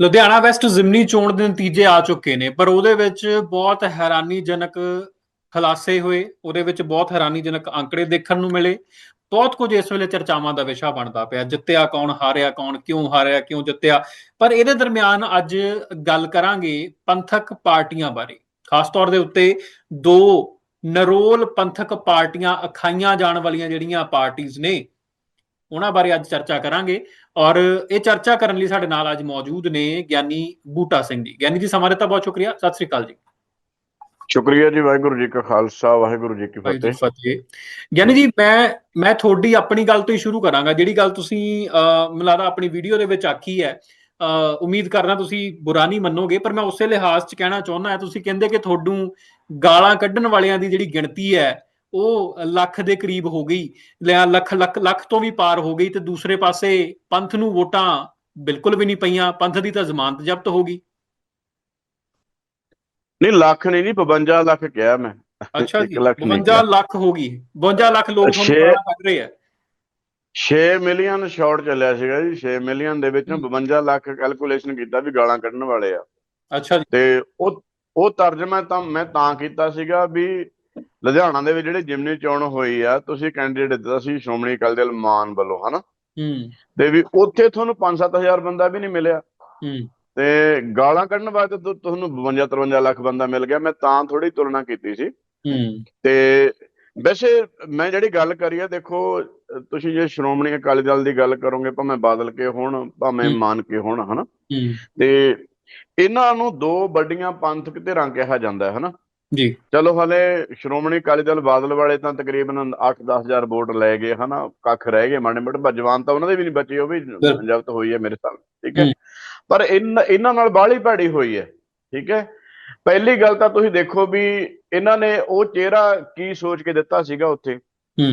Ludhiana West ਜ਼ਿਮਨੀ ਚੋਣ ਦੇ ਨਤੀਜੇ ਆ ਚੁੱਕੇ ਨੇ, ਪਰ ਉਹਦੇ ਵਿੱਚ ਬਹੁਤ ਹੈਰਾਨੀਜਨਕ ਖੁਲਾਸੇ ਹੋਏ, ਉਹਦੇ ਵਿੱਚ ਬਹੁਤ ਹੈਰਾਨੀਜਨਕ ਅੰਕੜੇ ਦੇਖਣ ਨੂੰ ਮਿਲੇ, ਬਹੁਤ ਕੁਝ ਇਸ ਵੇਲੇ ਚਰਚਾਵਾਂ ਦਾ ਵਿਸ਼ਾ ਬਣਦਾ ਪਿਆ, ਜਿੱਤਿਆ ਕੌਣ, ਹਾਰਿਆ ਕੌਣ, ਕਿਉਂ ਹਾਰਿਆ, ਕਿਉਂ ਜਿੱਤਿਆ, ਪਰ ਇਹਦੇ ਦਰਮਿਆਨ ਅੱਜ ਗੱਲ ਕਰਾਂਗੇ ਪੰਥਕ ਪਾਰਟੀਆਂ ਬਾਰੇ, ਖਾਸ ਤੌਰ ਦੇ ਉੱਤੇ ਦੋ ਨਰੋਲ ਪੰਥਕ ਪਾਰਟੀਆਂ ਅਖਾਈਆਂ ਜਾਣ ਵਾਲੀਆਂ ਜਿਹੜੀਆਂ ਪਾਰਟੀਆਂ ਨੇ ਉਹਨਾਂ ਬਾਰੇ ਅੱਜ ਚਰਚਾ ਕਰਾਂਗੇ ਔਰ ਇਹ ਚਰਚਾ ਕਰਨ ਲਈ ਸਾਡੇ ਨਾਲ ਅੱਜ ਮੌਜੂਦ ਨੇ ਗਿਆਨੀ ਬੂਟਾ ਸਿੰਘ ਜੀ। ਗਿਆਨੀ ਜੀ ਸਮਾਂ ਦਿੱਤਾ ਬਹੁਤ ਸ਼ੁਕਰੀਆ। ਸਤਿ ਸ੍ਰੀ ਅਕਾਲ ਜੀ। ਸ਼ੁਕਰੀਆ ਜੀ ਵਾਹਿਗੁਰੂ ਜੀ ਕਾ ਖਾਲਸਾ ਵਾਹਿਗੁਰੂ ਜੀ ਕੀ ਫਤਿਹ। ਗਿਆਨੀ ਜੀ ਮੈਂ ਮੈਂ ਤੁਹਾਡੀ ਆਪਣੀ ਗੱਲ ਤੋਂ ਹੀ ਸ਼ੁਰੂ ਕਰਾਂਗਾ ਜਿਹੜੀ ਗੱਲ ਤੁਸੀਂ ਲੱਗਦਾ ਆਪਣੀ ਵੀਡੀਓ ਦੇ ਵਿੱਚ ਆਖੀ ਹੈ। ਉਮੀਦ ਕਰਨਾ ਤੁਸੀਂ ਬੁਰਾ ਨਹੀਂ ਮੰਨੋਗੇ ਪਰ ਮੈਂ ਉਸੇ ਲਿਹਾਜ਼ 'ਚ ਕਹਿਣਾ ਚਾਹੁੰਦਾ ਹਾਂ ਤੁਸੀਂ ਕਹਿੰਦੇ ਕਿ ਤੁਹਾਨੂੰ ਗਾਲਾਂ ਕੱਢਣ ਵਾਲਿਆਂ ਦੀ ਜਿਹੜੀ ਗਿਣਤੀ ਹੈ ਉਹ ਲੱਖ ਦੇ ਕਰੀਬ ਹੋ ਗਈ ਲੱਖ ਲੱਖ ਲੱਖ ਤੋਂ ਵੀ ਪਾਰ ਹੋ ਗਈ ਤੇ ਦੂਸਰੇ ਪਾਸੇ ਪੰਥ ਨੂੰ ਵੋਟਾਂ ਬਿਲਕੁਲ ਵੀ ਨਹੀਂ ਪਈਆਂ ਪੰਥ ਦੀ ਤਾਂ ਜ਼ਮਾਨਤ ਜ਼ਬਤ ਹੋ ਗਈ। ਨਹੀਂ ਲੱਖ ਨਹੀਂ ਜੀ 52 ਲੱਖ ਕਿਹਾ ਮੈਂ। ਅੱਛਾ ਇੱਕ ਜੀ ਲੱਖ ਨਹੀਂ 52 ਲੱਖ ਹੋ ਗਈ 52 ਲੱਖ ਲੋਕ ਤੁਹਾਨੂੰ ਕੱਢ ਰਹੇ ਆ। 6 ਮਿਲੀਅਨ ਸ਼ਾਰਟ ਚੱਲਿਆ ਸੀਗਾ ਜੀ 6 ਮਿਲੀਅਨ ਦੇ ਵਿੱਚੋਂ 52 ਲੱਖ ਕੈਲਕੂਲੇਸ਼ਨ ਕੀਤਾ ਵੀ ਗਾਲਾਂ ਕੱਢਣ ਵਾਲੇ ਆ। ਅੱਛਾ ਜੀ। ਤੇ ਉਹ ਉਹ ਤਰਜਮਾ ਤਾਂ ਮੈਂ ਤਾਂ ਕੀਤਾ ਸੀਗਾ ਵੀ ਲੁਧਿਆਣਾ ਦੇ ਵਿੱਚ ਜਿਹੜੇ ਜਿਮਨੀ ਚੋਣ ਹੋਈ ਆ ਤੁਸੀਂ ਕੈਂਡੀਡੇਟ ਦਿੱਤਾ ਸੀ ਸ਼੍ਰੋਮਣੀ ਅਕਾਲੀ ਦਲ ਮਾਨ ਵੱਲੋਂ ਹਨਾ? ਹੂੰ। ਤੇ ਵੀ ਉੱਥੇ ਤੁਹਾਨੂੰ 5-7000 ਬੰਦਾ ਵੀ ਨਹੀਂ ਮਿਲਿਆ। ਹੂੰ। ਤੇ ਗਾਲਾਂ ਕੱਢਣ ਵਾਸਤੇ ਤੁਹਾਨੂੰ 52-53 ਲੱਖ ਬੰਦਾ ਮਿਲ ਗਿਆ। ਮੈਂ ਤਾਂ ਥੋੜੀ ਤੁਲਨਾ ਕੀਤੀ ਸੀ। ਹੂੰ। ਤੇ ਵੈਸੇ ਮੈਂ ਜਿਹੜੀ ਗੱਲ ਕਰੀ ਆ ਦੇਖੋ ਤੁਸੀਂ ਜੇ ਸ਼੍ਰੋਮਣੀ ਅਕਾਲੀ ਦਲ ਦੀ ਗੱਲ ਕਰੋਗੇ ਭਾਵੇਂ ਬਾਦਲ ਕੇ ਹੋਣ ਭਾਵੇਂ। ਮਾਨ ਕੇ ਹੋਣ ਹਨਾ? ਹੂੰ। ਤੇ ਇਹਨਾਂ ਨੂੰ ਦੋ ਵੱਡੀਆਂ ਪੰਥਕ ਧਿਰਾਂ ਕਿਹਾ ਜਾਂਦਾ ਹੈ ਹਨਾ? ਜੀ। ਚਲੋ ਹਲੇ ਸ਼੍ਰੋਮਣੀ ਅਕਾਲੀ ਦਲ ਬਾਦਲ ਵਾਲੇ ਤਾਂ ਤਕਰੀਬਨ 8-10000 ਵੋਟ ਲੈ ਗਏ ਹਨਾ ਕੱਖ ਰਹਿ ਗਏ ਮਾੜੇ ਮੋਟੇ ਜਵਾਨ ਤਾਂ ਉਹਨਾਂ ਦੇ ਵੀ ਨਹੀਂ ਬਚੇ ਉਹ ਵੀ ਜਬਤ ਹੋਈ ਹੈ ਮੇਰੇ ਸਾਹਮਣੇ ਠੀਕ ਹੈ। ਪਰ ਇਹਨਾਂ ਨਾਲ ਬਾਹਲੀ ਭੈੜੀ ਹੋਈ ਹੈ ਠੀਕ ਹੈ। ਪਹਿਲੀ ਗੱਲ ਤਾਂ ਤੁਸੀਂ ਦੇਖੋ ਵੀ ਇਹਨਾਂ ਨੇ ਉਹ ਚਿਹਰਾ ਕੀ ਸੋਚ ਕੇ ਦਿੱਤਾ ਸੀਗਾ ਉੱਥੇ? ਹੂੰ।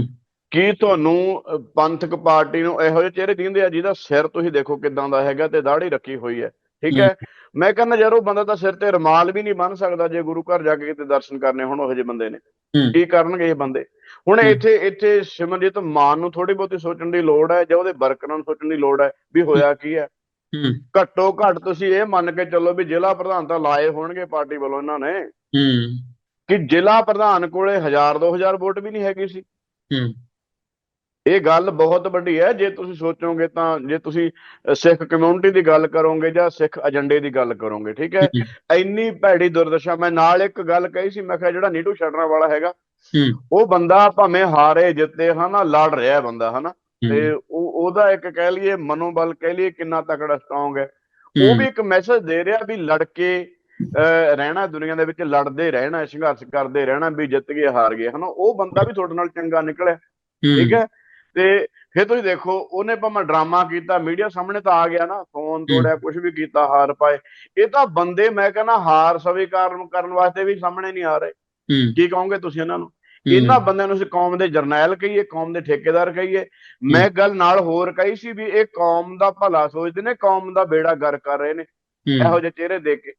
ਕੀ ਤੁਹਾਨੂੰ ਪੰਥਕ ਪਾਰਟੀ ਨੂੰ ਇਹੋ ਜਿਹੇ ਚਿਹਰੇ ਦਿੰਦੇ ਆ ਜਿਹਦਾ ਸਿਰ ਤੁਸੀਂ ਦੇਖੋ ਕਿਦਾਂ ਦਾ ਹੈਗਾ ਤੇ ਦਾੜੀ ਰੱਖੀ ਹੋਈ ਹੈ ਠੀਕ ਹੈ। ਮੈਂ ਕਹਿੰਦਾ ਯਾਰ ਉਹ ਬੰਦਾ ਤਾਂ ਸਿਰ ਤੇ ਰਮਾਲ ਵੀ ਨਹੀਂ ਬੰਨ ਸਕਦਾ ਜੇ ਗੁਰੂ ਘਰ ਜਾ ਕੇ ਕਿਤੇ ਦਰਸ਼ਨ ਕਰਨੇ ਹੁਣ ਉਹੋ ਜਿਹੇ ਬੰਦੇ ਨੇ। ਕੀ ਕਰਨਗੇ ਇਹ ਬੰਦੇ? ਹੁਣ। ਇੱਥੇ ਇੱਥੇ ਸਿਮਰਜੀਤ ਮਾਨ ਨੂੰ ਥੋੜੀ ਬਹੁਤੀ ਸੋਚਣ ਦੀ ਲੋੜ ਹੈ ਜਾਂ ਉਹਦੇ ਵਰਕਰਾਂ ਨੂੰ ਸੋਚਣ ਦੀ ਲੋੜ ਹੈ ਵੀ ਹੋਇਆ ਕੀ ਹੈ? ਘੱਟੋ ਘੱਟ ਤੁਸੀਂ ਇਹ ਮੰਨ ਕੇ ਚੱਲੋ ਵੀ ਜ਼ਿਲ੍ਹਾ ਪ੍ਰਧਾਨ ਤਾਂ ਲਾਏ ਹੋਣਗੇ ਪਾਰਟੀ ਵੱਲੋਂ ਇਹਨਾਂ ਨੇ। ਕਿ ਜ਼ਿਲ੍ਹਾ ਪ੍ਰਧਾਨ ਕੋਲੇ 1000 2000 ਵੋਟ ਵੀ ਨਹੀਂ ਹੈਗੀ ਸੀ। ਇਹ ਗੱਲ ਬਹੁਤ ਵੱਡੀ ਹੈ। ਜੇ ਤੁਸੀਂ ਸੋਚੋਗੇ ਤਾਂ ਜੇ ਤੁਸੀਂ ਸਿੱਖ ਕਮਿਊਨਿਟੀ ਦੀ ਗੱਲ ਕਰੋਗੇ ਜਾਂ ਸਿੱਖ ਏਜੰਡੇ ਦੀ ਗੱਲ ਕਰੋਗੇ ਠੀਕ ਹੈ? ਇੰਨੀ ਭੈੜੀ ਦੁਰਦਸ਼ਾ ਮੈਂ ਨਾਲ ਇੱਕ ਗੱਲ ਕਹੀ ਸੀ ਮੈਂ ਕਿਹਾ ਜਿਹੜਾ ਨੀਟੂ ਛੱਡਣ ਵਾਲਾ ਹੈਗਾ ਉਹ ਬੰਦਾ ਭਾਵੇਂ ਹਾਰੇ ਜਿੱਤੇ ਹਨਾ ਲੜ ਰਿਹਾ ਬੰਦਾ ਹਨਾ? ਤੇ ਉਹ ਉਹਦਾ ਇੱਕ ਕਹਿ ਲਈਏ ਮਨੋਬਲ ਕਹਿ ਲਈਏ ਕਿੰਨਾ ਤਕੜਾ ਸਟਰੋਂਗ ਹੈ। ਉਹ ਵੀ ਇੱਕ ਮੈਸੇਜ ਦੇ ਰਿਹਾ ਵੀ ਲੜ ਕੇ ਰਹਿਣਾ ਦੁਨੀਆ ਦੇ ਵਿੱਚ ਲੜਦੇ ਰਹਿਣਾ ਸੰਘਰਸ਼ ਕਰਦੇ ਰਹਿਣਾ ਵੀ ਜਿੱਤ ਗਏ ਹਾਰ ਗਏ ਹਨਾ? ਉਹ ਬੰਦਾ ਵੀ ਤੁਹਾਡੇ ਨਾਲ ਚੰਗਾ ਨਿਕਲਿਆ ਠੀਕ ਹੈ? ਤੇ ਫਿਰ ਤੁਸੀਂ ਦੇਖੋ ਉਹਨੇ ਭਾਵੇਂ ਡਰਾਮਾ ਕੀਤਾ ਮੀਡੀਆ ਸਾਹਮਣੇ ਤਾਂ ਆ ਗਿਆ ਨਾ ਫੋਨ ਤੋੜਿਆ ਕੁਝ ਵੀ ਕੀਤਾ ਹਾਰ ਪਾਏ। ਇਹ ਤਾਂ ਬੰਦੇ ਮੈਂ ਕਹਿੰਦਾ ਹਾਰ ਸਵੀਕਾਰ ਕਰਨ ਵਾਸਤੇ ਵੀ ਸਾਹਮਣੇ ਨਹੀਂ ਆ ਰਹੇ। ਕੀ ਕਹੋਗੇ ਤੁਸੀਂ ਇਹਨਾਂ ਨੂੰ? ਇਹਨਾਂ ਬੰਦਿਆਂ ਨੂੰ ਅਸੀਂ ਕੌਮ ਦੇ ਜਰਨੈਲ ਕਹੀਏ ਕੌਮ ਦੇ ਠੇਕੇਦਾਰ ਕਹੀਏ। ਮੈਂ ਗੱਲ ਨਾਲ ਹੋਰ ਕਹੀ ਸੀ ਵੀ ਇਹ ਕੌਮ ਦਾ ਭਲਾ ਸੋਚਦੇ ਨੇ ਕੌਮ ਦਾ ਬੇੜਾ ਗਰ ਕਰ ਰਹੇ ਨੇ। ਇਹੋ ਜਿਹੇ ਚਿਹਰੇ ਦੇਖ ਕੇ।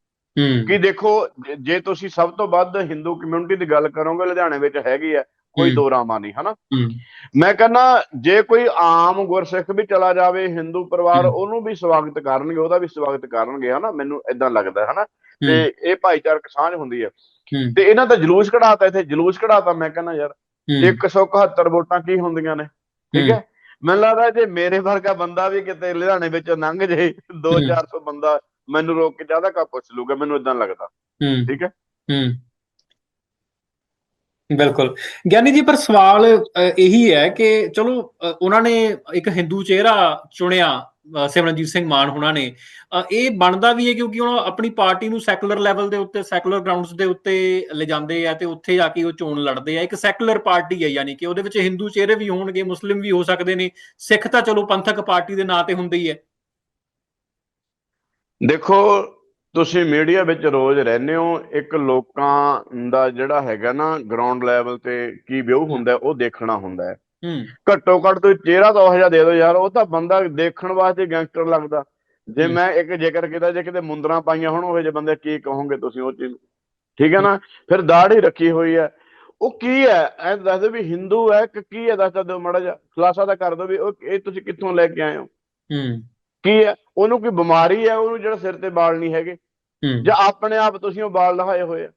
ਕਿ ਦੇਖੋ ਜੇ ਤੁਸੀਂ ਸਭ ਤੋਂ ਵੱਧ ਹਿੰਦੂ ਕਮਿਊਨਿਟੀ ਦੀ ਗੱਲ ਕਰੋਗੇ ਲੁਧਿਆਣੇ ਵਿੱਚ ਹੈਗੀ ਆ ਕੋਈ। ਦੋ ਰਾਮਾ ਨਹੀਂ ਹਨਾ? ਮੈਂ ਕਹਿੰਦਾ ਜੇ ਕੋਈ ਆਮ ਗੁਰਸਿੱਖ ਵੀ ਚਲਾ ਜਾਵੇ ਹਿੰਦੂ ਪਰਿਵਾਰ। ਉਹਨੂੰ ਵੀ ਸਵਾਗਤ ਕਰਨਗੇ ਉਹਦਾ ਵੀ ਸਵਾਗਤ ਕਰਨਗੇ ਹਨਾ? ਮੈਨੂੰ ਇਦਾਂ ਲੱਗਦਾ ਹਨਾ? ਤੇ ਇਹ ਭਾਈਚਾਰਕ ਸਾਂਝ ਹੁੰਦੀ ਹੈ। ਤੇ ਇਹਨਾਂ ਦਾ ਜਲੂਸ ਕਢਾਤਾ ਇੱਥੇ ਜਲੂਸ ਕਢਾਤਾ ਮੈਂ ਕਹਿੰਦਾ ਯਾਰ ਹੂੰ। 171 ਵੋਟਾਂ ਕੀ ਹੁੰਦੀਆਂ ਨੇ? ਠੀਕ ਹੈ। ਮੈਨੂੰ ਲੱਗਦਾ ਜੇ ਮੇਰੇ ਵਰਗਾ ਬੰਦਾ ਵੀ ਕਿਤੇ ਲੁਧਿਆਣੇ ਵਿੱਚ ਲੰਘ ਜੇ 2-400 ਬੰਦਾ ਮੈਨੂੰ ਰੋਕ ਕੇ ਜ਼ਿਆਦਾ ਕਾ ਪੁੱਛ ਲੂਗਾ ਮੈਨੂੰ ਇਦਾਂ ਲੱਗਦਾ। ਠੀਕ ਹੂੰ। ਬਿਲਕੁਲ। ਗਿਆਨੀ ਜੀ ਪਰ ਸਵਾਲ ਅ, ਇਹੀ ਹੈ ਕਿ ਚਲੋ ਅ, ਉਹਨਾਂ ਨੇ ਇੱਕ ਹਿੰਦੂ ਚਿਹਰਾ ਚੁਣਿਆ ਅ, ਸਿਮਰਨਜੀਤ ਸਿੰਘ ਮਾਨ ਹੁਣਾਂ ਨੇ। ਅ, ਇਹ ਬਣਦਾ ਵੀ ਹੈ ਕਿਉਂਕਿ ਉਹ ਆਪਣੀ ਪਾਰਟੀ ਨੂੰ ਸੈਕੂਲਰ ਲੈਵਲ ਦੇ ਉੱਤੇ ਸੈਕੂਲਰ ਗਰਾਊਂਡਸ ਦੇ ਉੱਤੇ ਲਿਜਾਂਦੇ ਆ ਤੇ ਉੱਥੇ ਜਾ ਕੇ ਉਹ ਚੋਣ ਲੜਦੇ ਆ। ਇੱਕ ਸੈਕੂਲਰ ਪਾਰਟੀ ਹੈ ਯਾਨੀ ਕਿ ਉਹਦੇ ਵਿੱਚ ਹਿੰਦੂ ਚਿਹਰੇ ਵੀ ਹੋਣਗੇ ਮੁਸਲਿਮ ਵੀ ਹੋ ਸਕਦੇ ਨੇ। ਸਿੱਖ ਤਾਂ ਚਲੋ ਪੰਥਕ ਪਾਰਟੀ ਦੇ ਨਾਂ ਤੇ ਹੁੰਦੇ ਹੀ ਹੈ। ਦੇਖੋ ਤੁਸੀਂ ਮੀਡੀਆ ਵਿੱਚ ਰੋਜ਼ ਰਹਿੰਦੇ ਹੋ ਇੱਕ ਲੋਕਾਂ ਦਾ ਜਿਹੜਾ ਹੈਗਾ ਨਾ ਗਰਾਊਂਡ ਲੈਵਲ ਤੇ ਕੀ ਵਿਊ ਹੁੰਦਾ ਉਹ ਦੇਖਣਾ ਹੁੰਦਾ ਹੈ। ਘੱਟੋ ਘੱਟ ਤੁਸੀਂ ਚਿਹਰਾ ਤਾਂ ਉਹ ਜਿਹਾ ਦੇ ਦਿਓ ਯਾਰ ਉਹ ਤਾਂ ਬੰਦਾ ਦੇਖਣ ਵਾਸਤੇ ਗੈਂਗਸਟਰ ਲੱਗਦਾ। ਜੇ। ਮੈਂ ਇੱਕ ਜ਼ਿਕਰ ਕੀਤਾ ਜੇ ਕਿਤੇ ਮੁੰਦਰਾਂ ਪਾਈਆਂ ਹੋਣ ਉਹ ਜਿਹੇ ਬੰਦੇ ਕੀ ਕਹੋਗੇ ਤੁਸੀਂ ਉਹ ਚੀਜ਼? ਠੀਕ ਹੈ ਨਾ? ਫਿਰ ਦਾੜੀ ਰੱਖੀ ਹੋਈ ਹੈ। ਉਹ ਕੀ ਹੈ? ਐ ਦੱਸ ਦਿਓ ਵੀ ਹਿੰਦੂ ਹੈ ਕਿ ਕੀ ਹੈ? ਦੱਸ ਦਿਓ ਮਾੜਾ ਜਿਹਾ। ਖੁਲਾਸਾ ਤਾਂ ਕਰ ਦਿਓ ਵੀ ਉਹ ਇਹ ਤੁਸੀਂ ਕਿੱਥੋਂ ਲੈ ਕੇ ਆਏ ਹੋ? ਹੂੰ। ਕੀ ਹੈ? ਉਹਨੂੰ ਕੋਈ ਬਿਮਾਰੀ ਹੈ? ਉਹਨੂੰ ਜਿਹੜਾ ਸਿਰ ਤੇ ਵਾਲ ਨਹੀਂ ਹੈਗੇ। ਜਾਂ ਆਪਣੇ ਆਪ ਤੁਸੀਂ ਉਹ ਵਾਲ ਲਹਾਏ ਹੋਏ ਆ।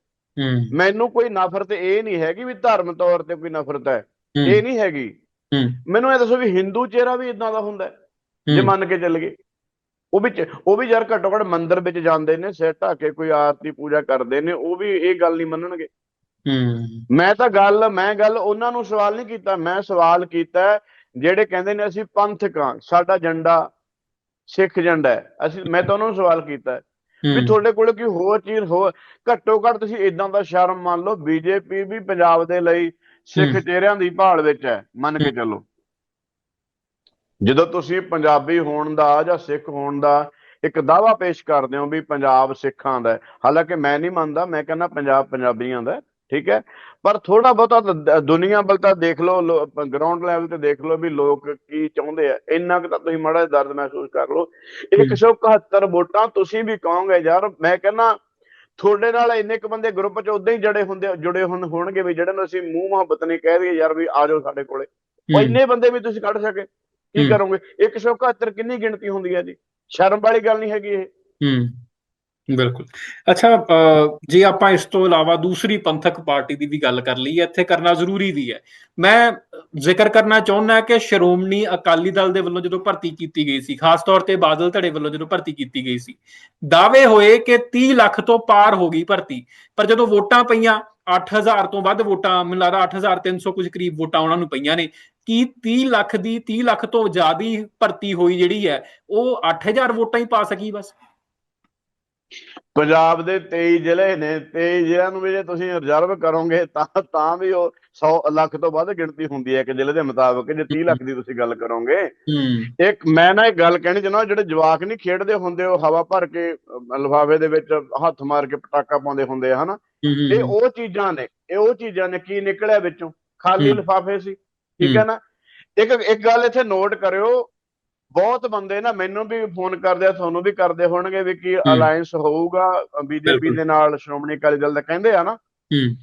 ਮੈਨੂੰ ਕੋਈ ਨਫ਼ਰਤ ਇਹ ਨਹੀਂ ਹੈਗੀ ਵੀ ਧਰਮ ਤੌਰ ਤੇ ਕੋਈ ਨਫ਼ਰਤ ਹੈ। ਇਹ ਨਹੀਂ ਹੈਗੀ। ਮੈਨੂੰ ਇਹ ਦੱਸੋ ਵੀ ਹਿੰਦੂ ਚਿਹਰਾ ਵੀ ਇਦਾਂ ਦਾ ਹੁੰਦਾ? ਜੇ ਮੰਨ ਕੇ ਚੱਲ ਗਏ। ਉਹ ਵੀ ਉਹ ਵੀ ਯਾਰ ਘੱਟੋ ਘੱਟ ਮੰਦਿਰ ਵਿੱਚ ਜਾਂਦੇ ਨੇ ਸਿਰ ਢੱਕ ਕੇ ਕੋਈ ਆਰਤੀ ਪੂਜਾ ਕਰਦੇ ਨੇ ਉਹ ਵੀ ਇਹ ਗੱਲ ਨਹੀਂ ਮੰਨਣਗੇ। ਹੂੰ। ਮੈਂ ਤਾਂ ਗੱਲ ਮੈਂ ਗੱਲ ਉਹਨਾਂ ਨੂੰ ਸਵਾਲ ਨਹੀਂ ਕੀਤਾ। ਮੈਂ ਸਵਾਲ ਕੀਤਾ ਜਿਹੜੇ ਕਹਿੰਦੇ ਨੇ ਅਸੀਂ ਪੰਥਕ ਸਾਡਾ ਝੰਡਾ ਸਿੱਖ ਹੈ। ਅਸੀਂ ਮੈਂ ਤਾਂ ਉਹਨਾਂ ਨੂੰ ਸਵਾਲ ਕੀਤਾ ਵੀ ਤੁਹਾਡੇ ਕੋਲ ਕੋਈ ਹੋਰ ਚੀਜ਼ ਹੋ ਘੱਟੋ ਘੱਟ ਤੁਸੀਂ ਇਦਾਂ ਦਾ ਸ਼ਰਮ ਮੰਨ ਲਓ ਬੀਜੇਪੀ ਵੀ ਪੰਜਾਬ ਦੇ ਲਈ ਸਿੱਖ। ਚਿਹਰਿਆਂ ਦੀ ਭਾਲ ਵਿੱਚ ਹੈ ਮੰਨ ਕੇ ਚੱਲੋ। ਜਦੋਂ ਤੁਸੀਂ ਪੰਜਾਬੀ ਹੋਣ ਦਾ ਜਾਂ ਸਿੱਖ ਹੋਣ ਦਾ ਇੱਕ ਦਾਵਾ ਪੇਸ਼ ਕਰਦੇ ਹੋ ਵੀ ਪੰਜਾਬ ਸਿੱਖਾਂ ਦਾ ਹੈ। ਹਾਲਾਂਕਿ ਮੈਂ ਨਹੀਂ ਮੰਨਦਾ ਮੈਂ ਕਹਿੰਦਾ ਪੰਜਾਬ ਪੰਜਾਬੀਆਂ ਦਾ ਠੀਕ ਹੈ? ਪਰ ਥੋੜਾ ਬਹੁਤਾ ਦੁਨੀਆ ਵੱਲ ਤਾਂ ਦੇਖ ਲਓ ਗਰਾਊਂਡ ਲੈਵਲ ਤੇ ਦੇਖ ਲਓ ਵੀ ਲੋਕ ਕੀ ਚਾਹੁੰਦੇ ਆ। ਇੰਨਾ ਕੁ ਤਾਂ ਤੁਸੀਂ ਮਾੜਾ ਦਰਦ ਮਹਿਸੂਸ ਕਰ ਲਓ। 171 ਵੋਟਾਂ ਤੁਸੀਂ ਵੀ ਕਹੋਗੇ ਯਾਰ ਮੈਂ ਕਹਿੰਦਾ ਤੁਹਾਡੇ ਨਾਲ ਇੰਨੇ ਕੁ ਬੰਦੇ ਗਰੁੱਪ 'ਚ ਉਦਾਂ ਹੀ ਜੜੇ ਹੁੰਦੇ ਜੁੜੇ ਹੁਣ ਹੋਣਗੇ ਵੀ ਜਿਹੜੇ ਨੂੰ ਅਸੀਂ ਮੂੰਹ ਮੁਹੱਬਤ ਨਹੀਂ ਕਹਿ ਦਈਏ ਯਾਰ ਵੀ ਆ ਜਾਓ ਸਾਡੇ ਕੋਲੇ। ਉਹ ਇੰਨੇ ਬੰਦੇ ਵੀ ਤੁਸੀਂ ਕੱਢ ਸਕੇ। ਕੀ। ਕਰੋਗੇ? 171 ਕਿੰਨੀ ਗਿਣਤੀ ਹੁੰਦੀ ਹੈ ਜੀ? ਸ਼ਰਮ ਵਾਲੀ ਗੱਲ ਨਹੀਂ ਹੈਗੀ ਇਹ। ਹੂੰ। ਬਿਲਕੁਲ। ਅੱਛਾ ਅ, ਜੇ ਆਪਾਂ ਇਸ ਤੋਂ ਇਲਾਵਾ ਦੂਸਰੀ ਪੰਥਕ ਪਾਰਟੀ ਦੀ ਵੀ ਗੱਲ ਕਰ ਲਈਏ ਇੱਥੇ ਕਰਨਾ ਜ਼ਰੂਰੀ ਵੀ ਹੈ। ਮੈਂ ਜ਼ਿਕਰ ਕਰਨਾ ਚਾਹੁੰਦਾ ਕਿ ਸ਼੍ਰੋਮਣੀ ਅਕਾਲੀ ਦਲ ਦੇ ਵੱਲੋਂ ਜਦੋਂ ਭਰਤੀ ਕੀਤੀ ਗਈ ਸੀ ਖਾਸ ਤੌਰ ਤੇ ਬਾਦਲ ਧੜੇ ਵੱਲੋਂ ਜਦੋਂ ਭਰਤੀ ਕੀਤੀ ਗਈ ਸੀ ਦਾਅਵੇ ਹੋਏ ਕਿ 30 ਲੱਖ ਤੋਂ ਪਾਰ ਹੋ ਗਈ ਭਰਤੀ। ਪਰ ਜਦੋਂ ਵੋਟਾਂ ਪਈਆਂ 8000 ਤੋਂ ਵੱਧ ਵੋਟਾਂ ਮੈਨੂੰ ਲੱਗਦਾ 8300 ਕੁਝ ਕਰੀਬ ਵੋਟਾਂ ਉਹਨਾਂ ਨੂੰ ਪਈਆਂ ਨੇ ਕੀ 30 ਲੱਖ ਦੀ 30 ਲੱਖ ਤੋਂ ਜ਼ਿਆਦਾ ਭਰਤੀ ਹੋਈ ਜਿਹੜੀ ਹੈ ਉਹ 8000 ਵੋਟਾਂ ਹੀ ਪਾ ਸਕੀ ਬਸ? ਪੰਜਾਬ ਦੇ 23 ਜ਼ਿਲ੍ਹੇ ਨੇ 23 ਜ਼ਿਲ੍ਹਿਆਂ ਨੂੰ ਵੀ ਜੇ ਤੁਸੀਂ ਰਿਜ਼ਰਵ ਕਰੋਗੇ ਤਾਂ ਤਾਂ ਵੀ ਉਹ 100 ਲੱਖ ਤੋਂ ਵੱਧ ਗਿਣਤੀ ਹੁੰਦੀ ਹੈ ਇੱਕ ਜ਼ਿਲ੍ਹੇ ਦੇ ਮੁਤਾਬਕ ਜੇ 30 ਲੱਖ ਦੀ ਤੁਸੀਂ ਗੱਲ ਕਰੋਗੇ। ਇੱਕ ਮੈਂ ਨਾ ਇੱਕ ਗੱਲ ਕਹਿਣੀ ਚਾਹੁੰਦਾ ਜਿਹੜੇ ਜਵਾਕ ਨਹੀਂ ਖੇਡਦੇ ਹੁੰਦੇ ਉਹ ਹਵਾ ਭਰ ਕੇ ਲਫਾਵੇ ਦੇ ਵਿੱਚ ਹੱਥ ਮਾਰ ਕੇ ਪਟਾਕਾ ਪਾਉਂਦੇ ਹੁੰਦੇ ਆ ਹਨਾ? ਇਹ ਉਹ ਚੀਜ਼ਾਂ ਨੇ ਇਹ ਉਹ ਚੀਜ਼ਾਂ ਨੇ ਕੀ ਨਿਕਲਿਆ ਵਿੱਚੋਂ? ਖਾਲੀ। ਲਿਫਾਫੇ ਸੀ ਠੀਕ ਹੈ। ਨਾ? ਇੱਕ ਇੱਕ ਗੱਲ ਇੱਥੇ ਨੋਟ ਕਰਿਓ ਬਹੁਤ ਬੰਦੇ ਨਾ ਮੈਨੂੰ ਵੀ ਫੋਨ ਕਰਦੇ ਆ ਤੁਹਾਨੂੰ ਵੀ ਕਰਦੇ ਹੋਣਗੇ ਵੀ ਕੀ ਅਲਾਈਅੰਸ ਹੋਊਗਾ ਬੀਜੇਪੀ। ਦੇ ਨਾਲ ਸ਼੍ਰੋਮਣੀ ਅਕਾਲੀ ਦਲ ਦਾ ਕਹਿੰਦੇ ਆ ਨਾ। ਹੂੰ।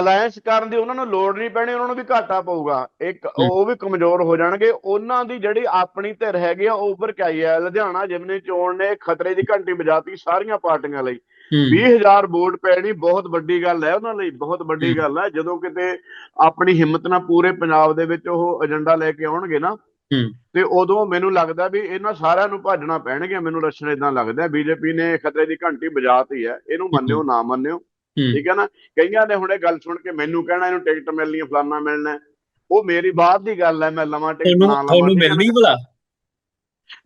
ਅਲਾਈਅੰਸ ਕਰਨ ਦੀ ਉਹਨਾਂ ਨੂੰ ਲੋੜ ਨਹੀਂ ਪੈਣੀ ਉਹਨਾਂ ਨੂੰ ਵੀ ਘਾਟਾ ਪਊਗਾ। ਇੱਕ ਉਹ ਵੀ ਕਮਜ਼ੋਰ ਹੋ ਜਾਣਗੇ। ਉਹਨਾਂ ਦੀ ਜਿਹੜੀ ਆਪਣੀ ਧਿਰ ਹੈਗੀ ਆ ਉਹ ਉੱਭਰ ਕੇ ਆਈ ਹੈ ਲੁਧਿਆਣਾ ਜਿਮਨੀ ਚੋਣ ਨੇ ਖਤਰੇ ਦੀ ਘੰਟੀ ਵਜਾਤੀ ਸਾਰੀਆਂ ਪਾਰਟੀਆਂ ਲਈ। 20000 ਵੋਟ ਪੈਣੀ ਬਹੁਤ ਵੱਡੀ ਗੱਲ ਹੈ ਉਹਨਾਂ ਲਈ ਬਹੁਤ ਵੱਡੀ। ਗੱਲ ਹੈ। ਜਦੋਂ ਕਿਤੇ ਆਪਣੀ ਹਿੰਮਤ ਨਾਲ ਪੂਰੇ ਪੰਜਾਬ ਦੇ ਵਿੱਚ ਉਹ ਏਜੰਡਾ ਲੈ ਕੇ ਆਉਣਗੇ ਨਾ। ਤੇ ਉਦੋਂ ਮੈਨੂੰ ਲੱਗਦਾ ਵੀ ਇਹਨਾਂ ਸਾਰਿਆਂ ਨੂੰ ਭਾਜਣਾ ਪੈਣਗੇ ਮੈਨੂੰ ਲੱਛਣ ਇਦਾਂ ਲੱਗਦਾ ਬੀਜੇਪੀ ਨੇ ਖਤਰੇ ਦੀ ਘੰਟੀ ਵਜਾਤੀ ਹੈ ਇਹਨੂੰ ਮੰਨਿਓ ਨਾ ਮੰਨਿਓ ਠੀਕ ਹੈ ਨਾ? ਕਈਆਂ ਨੇ ਹੁਣ ਗੱਲ ਸੁਣ ਕੇ ਮੈਨੂੰ ਕਹਿਣਾ ਇਹਨੂੰ ਟਿਕਟ ਮਿਲਣੀ ਹੈ ਫਲਾਨਾ ਮਿਲਣਾ ਹੈ। ਉਹ ਮੇਰੀ ਬਾਤ ਦੀ ਗੱਲ ਹੈ ਮੈਂ ਲਵਾਂ ਟਿਕਟ ਨਾ ਲਵਾਂ ਤੁਹਾਨੂੰ? ਮਿਲਣੀ ਭਲਾ?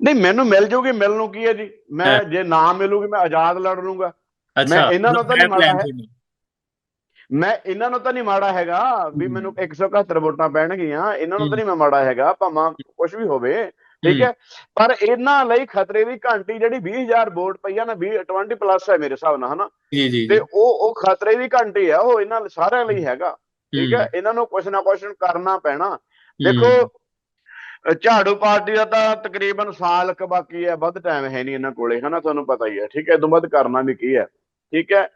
ਨਹੀਂ ਮੈਨੂੰ ਮਿਲ ਜੂਗੀ ਮਿਲਣ ਨੂੰ ਕੀ ਹੈ ਜੀ? ਮੈਂ। ਜੇ ਨਾ ਮਿਲੂਗੀ ਮੈਂ ਆਜ਼ਾਦ ਲੜ ਲੂੰਗਾ। ਅੱਛਾ ਇਹਨਾਂ ਨਾਲ ਤਾਂ ਨਹੀਂ ਇਹ plan ਮਾੜਾ ਹੈ। ਤੁਹਾਨੂੰ। ਮੈਂ ਇਹਨਾਂ ਨੂੰ ਤਾਂ ਨਹੀਂ ਮਾੜਾ ਹੈਗਾ ਵੀ। ਮੈਨੂੰ 171 ਵੋਟਾਂ ਪੈਣਗੀਆਂ ਇਹਨਾਂ ਨੂੰ ਤਾਂ। ਨਹੀਂ ਮੈਂ ਮਾੜਾ ਹੈਗਾ ਭਾਵੇਂ ਕੁਝ ਵੀ ਹੋਵੇ ਠੀਕ ਹੈ। ਪਰ ਇਹਨਾਂ ਲਈ ਖਤਰੇ ਦੀ ਘੰਟੀ ਜਿਹੜੀ 20000 ਵੋਟ ਪਈ ਆ ਨਾ 20 20 ਪਲੱਸ ਹੈ ਮੇਰੇ ਹਿਸਾਬ ਨਾਲ ਹਨਾ? ਜੀ ਜੀ ਤੇ ਉਹ ਉਹ ਖਤਰੇ ਦੀ ਘੰਟੀ ਆ ਉਹ ਇਹਨਾਂ ਸਾਰਿਆਂ ਲਈ ਹੈਗਾ ਠੀਕ ਹੈ? ਇਹਨਾਂ ਨੂੰ ਕੁਝ ਨਾ ਕੁਝ ਕਰਨਾ ਪੈਣਾ। ਦੇਖੋ ਝਾੜੂ ਪਾਰਟੀ ਦਾ ਤਾਂ ਤਕਰੀਬਨ ਸਾਲ ਕ ਬਾਕੀ ਹੈ ਵੱਧ ਟਾਈਮ ਹੈ ਨਹੀਂ ਇਹਨਾਂ ਕੋਲੇ ਹਨਾ? ਤੁਹਾਨੂੰ ਪਤਾ ਹੀ ਹੈ ਠੀਕ ਹੈ? ਤੋਂ ਵੱਧ ਕਰਨਾ ਵੀ ਕੀ ਹੈ ਠੀਕ ਹੈ?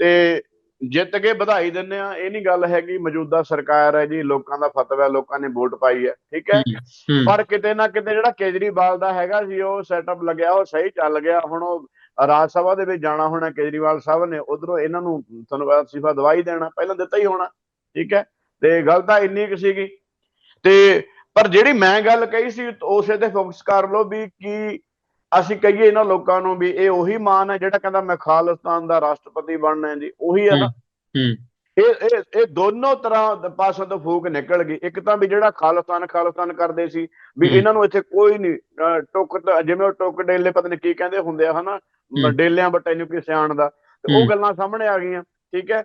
ਤੇ ਜਿੱਤ ਕੇ ਵਧਾਈ ਦਿੰਦੇ ਆ ਇਹ ਨਹੀਂ ਗੱਲ ਹੈਗੀ ਮੌਜੂਦਾ ਸਰਕਾਰ ਹੈ ਜੀ ਲੋਕਾਂ ਦਾ ਫਤਵਾ ਲੋਕਾਂ ਨੇ ਵੋਟ ਪਾਈ ਹੈ ਠੀਕ ਹੈ? ਹੂੰ, ਪਰ ਕਿਤੇ ਨਾ ਕਿਤੇ ਜਿਹੜਾ ਕੇਜਰੀਵਾਲ ਦਾ ਹੈਗਾ ਸੀ ਉਹ ਸੈਟਅਪ ਲੱਗਿਆ ਉਹ ਸਹੀ ਚੱਲ ਗਿਆ। ਹੁਣ ਉਹ ਰਾਜ ਸਭਾ ਦੇ ਵਿੱਚ ਜਾਣਾ ਹੋਣਾ ਕੇਜਰੀਵਾਲ ਸਾਹਿਬ ਨੇ ਉਧਰੋਂ ਇਹਨਾਂ ਨੂੰ ਧੰਨਵਾਦ ਸਿਫਾ ਦਵਾਈ ਦੇਣਾ ਪਹਿਲਾਂ ਦਿੱਤਾ ਹੀ ਹੋਣਾ ਠੀਕ ਹੈ? ਤੇ ਗੱਲ ਤਾਂ ਇੰਨੀ ਕੁ ਸੀਗੀ। ਤੇ ਪਰ ਜਿਹੜੀ ਮੈਂ ਗੱਲ ਕਹੀ ਸੀ ਉਸੇ ਤੇ ਫੋਕਸ ਕਰ ਲਓ ਵੀ ਕੀ ਅਸੀਂ ਕਹੀਏ ਇਹਨਾਂ ਲੋਕਾਂ ਨੂੰ ਵੀ ਇਹ ਉਹੀ ਮਾਨ ਹੈ ਜਿਹੜਾ ਕਹਿੰਦਾ ਮੈਂ ਖਾਲਿਸਤਾਨ ਦਾ ਰਾਸ਼ਟਰਪਤੀ ਬਣਨਾ ਹੈ ਜੀ ਉਹੀ ਹੈ ਨਾ। ਹੂੰ ਇਹ ਇਹ ਇਹ ਦੋਨੋਂ ਤਰ੍ਹਾਂ ਪਾਸੋਂ ਤੋਂ ਫੂਕ ਨਿਕਲ ਗਈ। ਇੱਕ ਤਾਂ ਵੀ ਜਿਹੜਾ ਖਾਲਿਸਤਾਨ ਖਾਲਿਸਤਾਨ ਕਰਦੇ ਸੀ ਵੀ। ਇਹਨਾਂ ਨੂੰ ਇੱਥੇ ਕੋਈ ਨਹੀਂ ਟੁੱਕ ਜਿਵੇਂ ਉਹ ਟੁੱਕ ਡੇਲੇ ਪਤਾ ਨਹੀਂ ਕੀ ਕਹਿੰਦੇ ਹੁੰਦੇ ਆ ਹਨਾ। ਡੇਲਿਆਂ ਬੱਟੇ ਨੂੰ ਕੀ ਸਿਆਣ ਦਾ। ਤੇ ਉਹ। ਗੱਲਾਂ ਸਾਹਮਣੇ ਆ ਗਈਆਂ ਠੀਕ ਹੈ?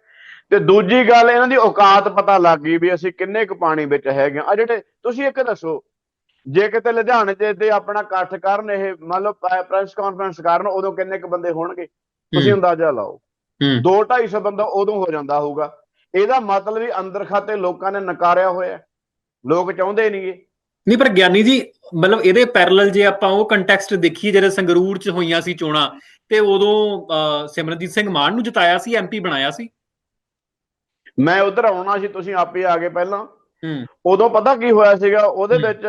ਤੇ ਦੂਜੀ ਗੱਲ ਇਹਨਾਂ ਦੀ ਔਕਾਤ ਪਤਾ ਲੱਗ ਗਈ ਵੀ ਅਸੀਂ ਕਿੰਨੇ ਕੁ ਪਾਣੀ ਵਿੱਚ ਹੈਗੇ ਆ ਜਿਹੜੇ ਤੁਸੀਂ ਇੱਕ ਦੱਸੋ ਜੇ ਕਿਤੇ ਲੁਧਿਆਣੇ 'ਚ ਤੇ ਆਪਣਾ ਇਕੱਠ ਕਰਨ ਇਹ ਮੰਨ ਲਓ ਪ੍ਰੈਸ ਕਾਨਫਰੰਸ ਕਰਨ ਉਦੋਂ ਕਿੰਨੇ ਕੁ ਬੰਦੇ ਹੋਣਗੇ? ਤੁਸੀਂ ਅੰਦਾਜ਼ਾ ਲਾਓ। ਹੂੰ। 2-250 ਬੰਦਾ ਉਦੋਂ ਹੋ ਜਾਂਦਾ ਹੋਊਗਾ। ਇਹਦਾ ਮਤਲਬ ਵੀ ਅੰਦਰ ਖਾਤੇ ਲੋਕਾਂ ਨੇ ਨਕਾਰਿਆ ਹੋਇਆ। ਲੋਕ ਚਾਹੁੰਦੇ ਨਹੀਂਗੇ ਨਹੀਂ ਪਰ ਗਿਆਨੀ ਜੀ ਮਤਲਬ ਇਹਦੇ ਪੈਰਲਲ ਜੇ ਆਪਾਂ ਉਹ ਕੰਟੈਕਸਟ ਦੇਖੀਏ ਜਿਹੜੇ ਸੰਗਰੂਰ ਚ ਹੋਈਆਂ ਸੀ ਚੋਣਾਂ ਤੇ ਉਦੋਂ ਸਿਮਰਨਜੀਤ ਸਿੰਘ ਮਾਨ ਨੂੰ ਜਿਤਾਇਆ ਸੀ ਐਮਪੀ ਬਣਾਇਆ ਸੀ? ਮੈਂ ਉਧਰ ਆਉਣਾ ਸੀ ਤੁਸੀਂ ਆਪੇ ਆ ਗਏ ਪਹਿਲਾਂ। ਉਦੋਂ ਪਤਾ ਕੀ ਹੋਇਆ ਸੀਗਾ ਉਹਦੇ ਵਿੱਚ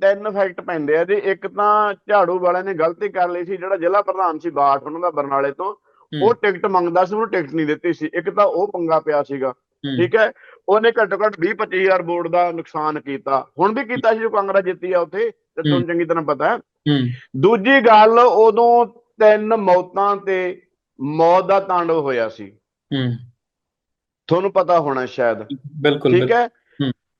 ਤਿੰਨ ਫੈਕਟ ਪੈਂਦੇ ਆ ਜੀ। ਇੱਕ ਤਾਂ ਝਾੜੂ ਵਾਲਿਆਂ ਨੇ ਗਲਤੀ ਕਰ ਲਈ ਸੀ ਜਿਹੜਾ ਜ਼ਿਲ੍ਹਾ ਪ੍ਰਧਾਨ ਸੀ ਬਾਠ ਉਹਨਾਂ ਦਾ ਬਰਨਾਲੇ ਤੋਂ। ਉਹ ਟਿਕਟ ਮੰਗਦਾ ਸੀ ਉਹਨੂੰ ਟਿਕਟ ਨਹੀਂ ਦਿੱਤੀ ਸੀ। ਇੱਕ ਤਾਂ ਉਹ ਪੰਗਾ ਪਿਆ ਸੀਗਾ ਠੀਕ ਹੈ? ਉਹਨੇ ਘੱਟੋ ਘੱਟ 20 25000 ਵੋਟ ਦਾ ਨੁਕਸਾਨ ਕੀਤਾ। ਹੁਣ ਵੀ ਕੀਤਾ ਸੀ ਜੋ ਕਾਂਗਰਸ ਜਿੱਤੀ ਆ ਉੱਥੇ ਤੇ ਤੁਹਾਨੂੰ। ਚੰਗੀ ਤਰ੍ਹਾਂ ਪਤਾ ਹੈ। ਦੂਜੀ ਗੱਲ ਉਦੋਂ ਤਿੰਨ ਮੌਤਾਂ ਤੇ ਮੌਤ ਦਾ ਤਾਂਡਵ ਹੋਇਆ ਸੀ। ਹੂੰ। ਤੁਹਾਨੂੰ ਪਤਾ ਹੋਣਾ ਸ਼ਾਇਦ। ਬਿਲਕੁਲ ਠੀਕ ਹੂੰ।